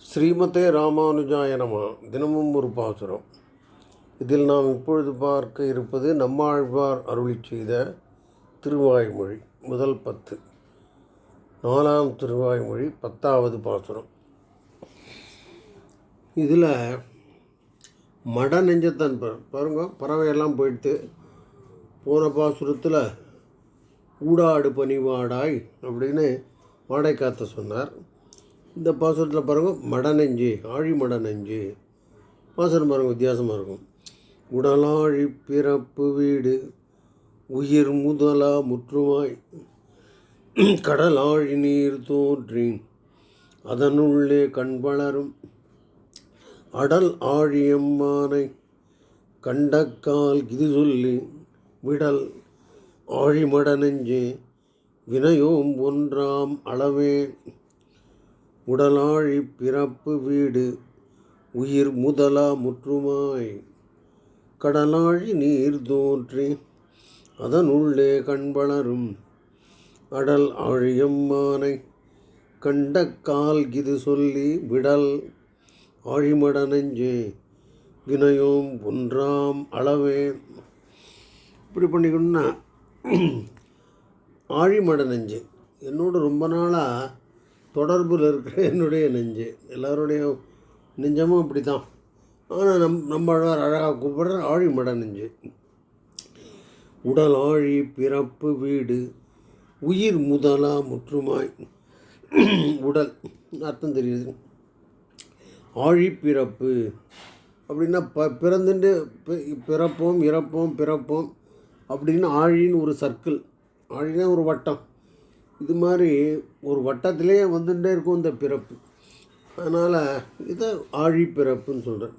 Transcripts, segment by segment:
ஸ்ரீமதே ராமானுஜாய நம. தினமும் ஒரு பாசுரம். இதில் நாம் இப்பொழுது பார்க்க இருப்பது நம்மாழ்வார் அருளி செய்த திருவாய்மொழி முதல் பத்து. நாலாம் திருவாய்மொழி பத்தாவது பாசுரம். இதில் மட நெஞ்சத்தன் ப- பாருங்க பறவையெல்லாம் போயிட்டு போன பாசுரத்தில் ஊடாடு பனிவாடாய் அப்படின்னு வாடை காத்த சொன்னார். இந்த பாசுரத்தில் பாருங்கள் மடநெஞ்சு ஆழி மடநெஞ்சு பாசுரம் பாருங்க வித்தியாசமாக இருக்கும். உடலாழி பிறப்பு வீடு உயிர் முதலா முற்றுவாய். கடலாழி நீர் தோன்றி அதனுள்ளே கண் வளரும். அடல் ஆழியம்மானை கண்டக்கால் இது சொல்லி விடல் ஆழிமட நெஞ்சே வினையோம் ஒன்றாம் அளவே உடலாழி பிறப்பு வீடு உயிர் முதலா முற்றுமாய். கடலாழி நீர் தோன்றி அதனுள்ளே கண்வளரும் அடல் ஆழியம்மானை கண்ட கால் இது சொல்லி விடல் ஆழிமட நெஞ்சே வினயோம் ஒன்றாம் அளவே. இப்படி பண்ணிக்கணும்னா ஆழிமட நெஞ்சு. என்னோட ரொம்ப நாளாக தொடர்பில் இருக்கிற என்னுடைய நெஞ்சு. எல்லோருடைய நெஞ்சமும் அப்படி தான் ஆனால் நம் நம்மழ்வார் அழகாக கூப்பிடுற ஆழிமட நெஞ்சு. உடல் ஆழி பிறப்பு வீடு உயிர் முதலா முற்றுமாய். உடல் அர்த்தம் தெரியுது. ஆழி பிறப்பு. அப்படின்னா ப பிறந்துட்டு பிறப்போம் இறப்போம் பிறப்போம் அப்படின்னு ஆழின்னு ஒரு சர்க்கிள் ஆழினா ஒரு வட்டம். இது மாதிரி ஒரு வட்டத்திலே வந்துட்டே இருக்கும் இந்த பிறப்பு. அதனால் இதை ஆழி பிறப்புன்னு சொல்கிறேன்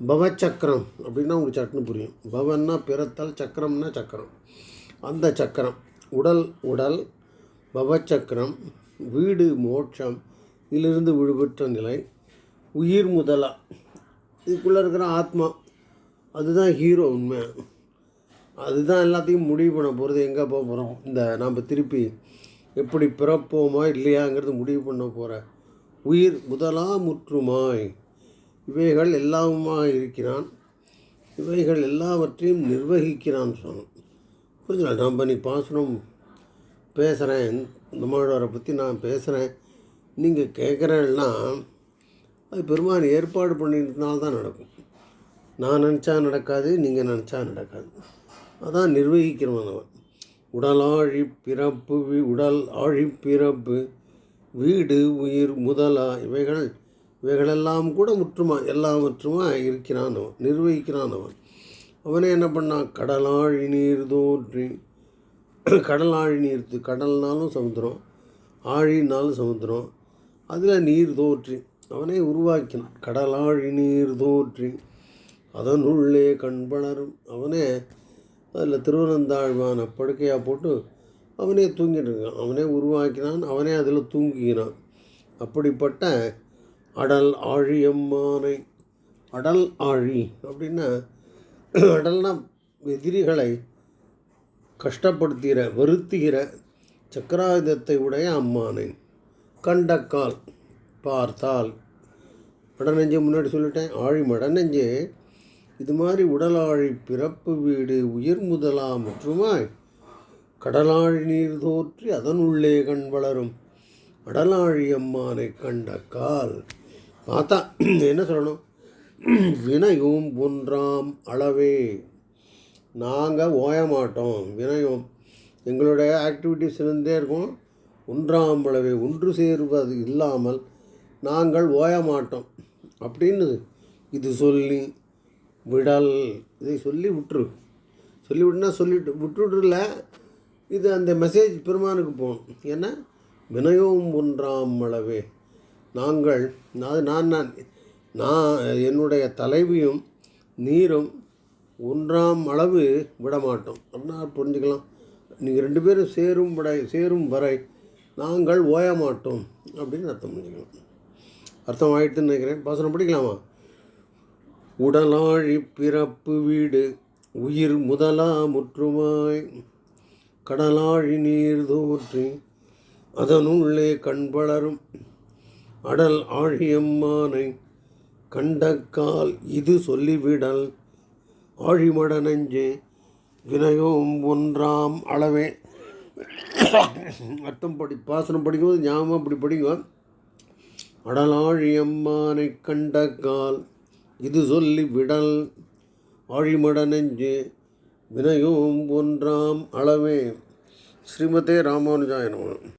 பவச்சக்கரம் அப்படின்னா உங்களுக்கு சட்னு புரியும். பவன்னா பிறத்தல் சக்கரம்னா சக்கரம். அந்த சக்கரம் உடல் உடல் பவச்சக்கரம் வீடு மோட்சம் இதிலிருந்து விடுபட்ட நிலை உயிர் முதலா. இதுக்குள்ளே இருக்கிற ஆத்மா அதுதான் ஹீரோ உண்மை. அதுதான் எல்லாத்தையும் முடிவு பண்ண போகிறது எங்கே போக போகிறோம் இந்த நாம் திருப்பி எப்படி பிறப்போமா இல்லையாங்கிறது முடிவு பண்ண போகிற உயிர் முதலா முற்றுமாய் இவைகள் எல்லாமுமாய் இருக்கிறான். இவைகள் எல்லாவற்றையும் நிர்வகிக்கிறான் சொன்னான் புரிஞ்சுங்களா நம்ம நீ பாசனம் பேசுகிறேன் இந்த பற்றி நான் பேசுகிறேன் நீங்கள் கேட்குறேன்னா அது பெருமான் ஏற்பாடு பண்ணினால்தான் தான் நடக்கும். நான் நினச்சா நடக்காது நீங்கள் நினச்சா நடக்காது. அதான் நிர்வகிக்கிறவன் அவன். உடலாழி பிறப்பு வி- உடல் ஆழி பிறப்பு வீடு உயிர் முதலா இவைகள் இவைகளெல்லாம் கூட முற்றுமா எல்லாவற்றுமா இருக்கிறான் அவன் நிர்வகிக்கிறான் அவன். அவனே என்ன பண்ணான் கடலாழி நீர் தோன்றி கடலாழி நீர் கடல்னாலும் சமுத்திரம் ஆழினாலும் சமுத்திரம் அதில் நீர் தோற்றி அவனே உருவாக்கினான். கடலாழி நீர் தோற்றி அதனுள்ளே கண் வளரும் அவனே அதில் திருவனந்தாழ்வான படுக்கையாக போட்டு அவனே தூங்கிட்டு இருக்கான் அவனே உருவாக்கினான் அவனே அதில் தூங்குகிறான். அப்படிப்பட்ட அடல் ஆழியம்மானை அடல் ஆழி அப்படின்னா அடல்னா எதிரிகளை கஷ்டப்படுத்துகிற வருத்துகிற சக்கராயுதத்தை உடைய அம்மானை. கண்டக்கால் பார்த்தால். மடநெஞ்சே முன்னாடி சொல்லிட்டேன் ஆழி மடநெஞ்சே இது மாதிரி உடலாழி பிறப்பு வீடு உயிர் முதலா முற்றுமாய் கடலாழி நீர் தோற்றி அதனுள்ளே கண் வளரும். அடலாழி அம்மானை கண்ட கால். பார்த்தா என்ன சொல்லணும்? வினையும் ஒன்றாம் அளவே. நாங்கள் ஓய மாட்டோம் வினயம். எங்களுடைய ஆக்டிவிட்டிஸ் இருந்தே இருக்கும். ஒன்றாம் அளவே ஒன்று சேர்வது இல்லாமல் நாங்கள் ஓய மாட்டோம் அப்படின்னு இது சொல்லி விடல். இதை சொல்லி விட்டுரு. சொல்லி விட்டுனா சொல்லிட்டு விட்டுடுல இது அந்த மெசேஜ் பெருமானுக்கு போகணும் ஏன்னா வினயவும் ஒன்றாம் அளவே. நாங்கள் நான் நான் நான் நான் என்னுடைய தலைவியும் நீரும் ஒன்றாம் அளவு விட மாட்டோம் அப்படின்னா புரிஞ்சுக்கலாம். நீங்கள் ரெண்டு பேரும் சேரும் வரை சேரும் வரை நாங்கள் ஓய மாட்டோம் அப்படின்னு அர்த்தம் புரிஞ்சுக்கலாம். அர்த்தம் ஆகிட்டுன்னு நினைக்கிறேன். பாசனம் படிக்கலாமா? உடலாழி பிறப்பு வீடு உயிர் முதலா முற்றுமாய். கடலாழி நீர் தோற்றி அதனுள்ளே கண்வளரும் அடல் ஆழியம்மானை கண்டக்கால் இது சொல்லிவிடல். ஆழிமட நெஞ்சே வினயோம் ஒன்றாம் அளவே. அர்த்தம் படி பாசனம் படிக்கும்போது ஞாபகம் அப்படி படிக்கும்? அடலாழியம்மானை கண்டக்கால் இது சொல்லி விடல் ஆழிமட நெஞ்சே வினயோம் ஒன்றாம் அளவே. ஸ்ரீமதே ராமானுஜாய